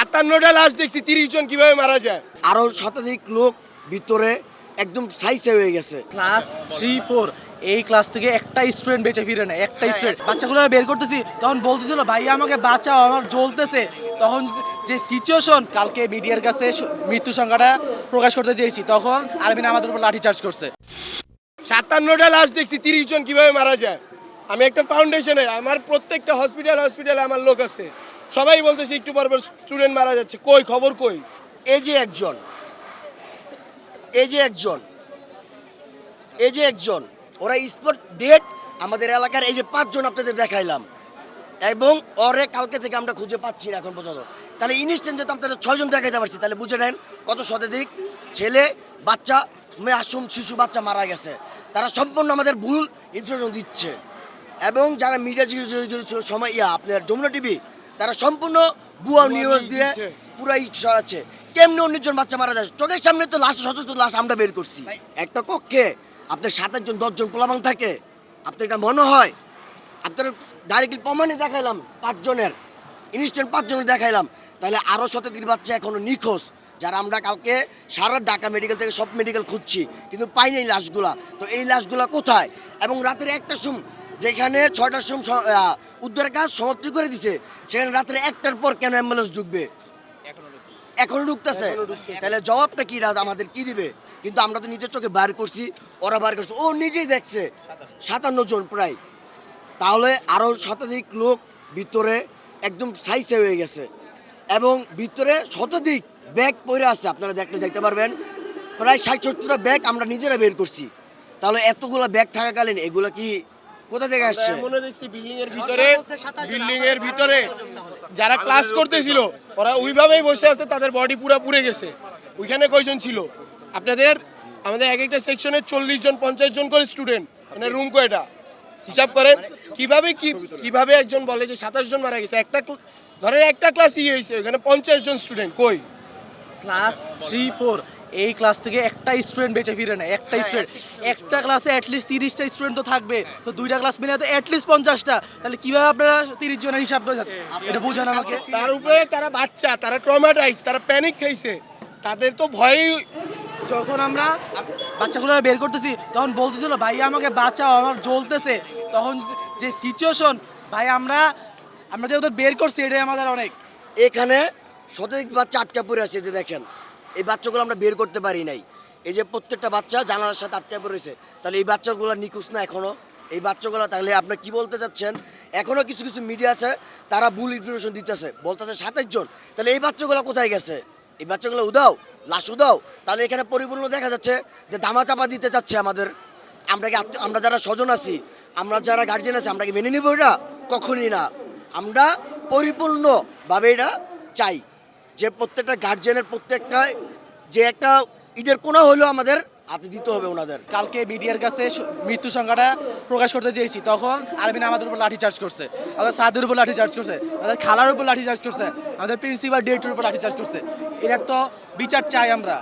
সাতান্নটা লাশ দেখছি তিরিশ জন কীভাবে মারা যায়? আরও শতাধিক লোক ভিতরে একদম সাইসে হয়ে গেছে। ক্লাস থ্রি ফোর এই ক্লাস থেকে একটা স্টুডেন্ট বেঁচে ফিরে না একটা স্টুডেন্ট বাচ্চাগুলো বের করতেছি তখন বলতেছিল ভাই আমাকে বাঁচাও আমার জ্বলতেছে। তখন যে সিচুয়েশন কালকে মিডিয়ার কাছে মৃত্যু সংখ্যাটা প্রকাশ করতে চেয়েছি। তখন আরবিন আমাদের উপর লাঠি চার্জ করছে। সাতান্নটা লাশ দেখছি তিরিশ জন কীভাবে মারা যায়? আমি একটা ফাউন্ডেশনের আমার প্রত্যেকটা হসপিটাল হসপিটালে আমার লোক আছে। সবাই বলতেছে একটু পর স্টুডেন্ট মারা যাচ্ছে কই খবর কই এই যে একজন এই যে একজন এই যে একজন ওরা স্পট ডেট আমাদের এলাকার এই যে পাঁচজন আপনাদের দেখাইলাম এবং ওরে কালকে থেকে আমরা খুঁজে পাচ্ছি না এখন পর্যন্ত তাহলে ইনস্ট্যান্ট যেহেতু আপনাদের ছয়জন দেখাইতে পারছি তাহলে বুঝে নেন কত শতাধিক ছেলে বাচ্চা মাসুম শিশু বাচ্চা মারা গেছে তারা সম্পূর্ণ আমাদের ভুল ইনফরমেশন দিচ্ছে এবং যারা মিডিয়া সময় ইয়া আপনার যমুনা টিভি তারা সম্পূর্ণ ভুয়া নিউজ দিয়ে দিচ্ছে। পুরাই ছড়াচ্ছে। কেমনি উনিশ জন বাচ্চা মারা যায়? চোখের সামনে তো লাশ শত শত লাশ আমরা বের করছি। একটা কক্ষে আপনার সাত আটজন দশজন পোলাবাং থাকে। আপনার এটা মনে হয়? আপনার ডাইরেক্টলি প্রমাণে দেখাইলাম পাঁচজনের ইনস্ট্যান্ট পাঁচজনের দেখাইলাম। তাহলে আরও শতাধিক বাচ্চা এখনও নিখোঁজ যারা আমরা কালকে সারা ঢাকা মেডিকেল থেকে সব মেডিকেল খুঁজছি কিন্তু পাইনি এই লাশগুলা। তো এই লাশগুলা কোথায়? এবং রাতের একটা সুম যেখানে ছয়টার সময় উদ্ধারের কাজ সমাপ্তি করে দিছে সেখানে রাত্রে একটার পর কেন অ্যাম্বুলেন্স ঢুকবে? এখনও ঢুকতেছে। তাহলে জবাবটা কি রাত আমাদের কি দিবে? কিন্তু আমরা তো নিজের চোখে বার করছি ওরা বার করছে। ও নিজেই দেখছে সাতান্ন। জন প্রায়। তাহলে আরও শতাধিক লোক ভিতরে একদম সাইসে হয়ে গেছে। এবং ভিতরে শতাধিক ব্যাগ পরে আছে আপনারা দেখতে যাইতে পারবেন। প্রায় ষাট সত্তরটা ব্যাগ আমরা নিজেরা বের করছি। তাহলে এতগুলো ব্যাগ থাকাকালীন এগুলো কি কোথা থেকে আসছে? মনে দেখছি বিল্ডিং এর ভিতরে বিল্ডিং এর ভিতরে যারা ক্লাস করতেছিল ওরা ওইভাবেই বসে আছে তাদের বডি পুরো পুড়ে গেছে। ওইখানে কয়জন ছিল? আপনাদের আমাদের এক একটা সেকশনে চল্লিশ জন পঞ্চাশ জন করে স্টুডেন্ট মানে রুম কয়টা? হিসাব করেন কীভাবে কি কীভাবে একজন বলে যে সাতাশ জন মারা গেছে? একটা ধরেন একটা ক্লাসই হয়েছে ওখানে পঞ্চাশ জন স্টুডেন্ট কই? ক্লাস থ্রি ফোর এই ক্লাস থেকে একটা স্টুডেন্ট বেঁচে ফিরে না একটা স্টুডেন্ট একটা ক্লাসে অ্যাটলিস্ট তিরিশটা স্টুডেন্ট তো থাকবে। তো দুইটা ক্লাস মিলে তো অ্যাটলিস্ট পঞ্চাশটা। তাহলে কীভাবে আপনারা তিরিশ জনের হিসাব বোঝান? এটা বুঝান আমাকে। তার উপরে তারা বাচ্চা তারা ট্রমাটাইজ তারা প্যানিক খাইছে। তাদের তো ভয়েই যখন আমরা বাচ্চাগুলো বের করতেছি তখন বলতেছিল ভাই আমাকে বাঁচাও আমার জ্বলতেছে। তখন যে সিচুয়েশন ভাই আমরা আমরা যে ওদের বের করছি এটাই আমাদের অনেক। এখানে শতাধিক বাচ্চা আটকা পড়ে আছে যে দেখেন। এই বাচ্চাগুলো আমরা বের করতে পারি নাই। এই যে প্রত্যেকটা বাচ্চা জানালার সাথে আটকা পড়েছে তাহলে এই বাচ্চাগুলো নিখোঁজ না এখনও এই বাচ্চাগুলো তাহলে আপনি কি বলতে চাচ্ছেন? এখনও কিছু কিছু মিডিয়া আছে, তারা ভুল ইনফরমেশন দিতেছে, বলতেছে সাতাশ জন। তাহলে এই বাচ্চাগুলো কোথায় গেছে? এই বাচ্চাগুলো উদাও লাশ উদাও তাহলে এখানে পরিপূর্ণ দেখা যাচ্ছে যে ধামা চাপা দিতে চাচ্ছে আমাদের। আমরা কি আমরা যারা স্বজন আছি, আমরা যারা গার্জেন আছি, আমরা কি মেনে নিব এটা? কখনই না। আমরা পরিপূর্ণভাবে এটা চাই। যে প্রত্যেকটা গার্জেনের প্রত্যেকটা যে একটা ঈদের কোনা হলেও আমাদের হাতে দিতে হবে ওনাদের। কালকে মিডিয়ার কাছে মৃত্যু সংখ্যাটা প্রকাশ করতে চেয়েছি। তখন আরবিন আমাদের উপর লাঠি চার্জ করছে। আমাদের সাদের উপর লাঠি চার্জ করছে। আমাদের খালার উপর লাঠি চার্জ করছে। আমাদের প্রিন্সিপাল ডিরেক্টরের উপর লাঠি চার্জ করছে। এটার তো বিচার চাই আমরা।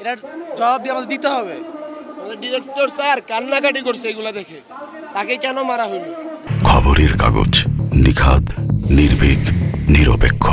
এটার জবাব দিয়ে আমাদের দিতে হবে। আমাদের ডিরেক্টর স্যার কান্নাকাটি করছে এগুলা দেখে। তাকে কেন মারা হইল খবরের কাগজ নিখাদ নির্ভীক নিরপেক্ষ।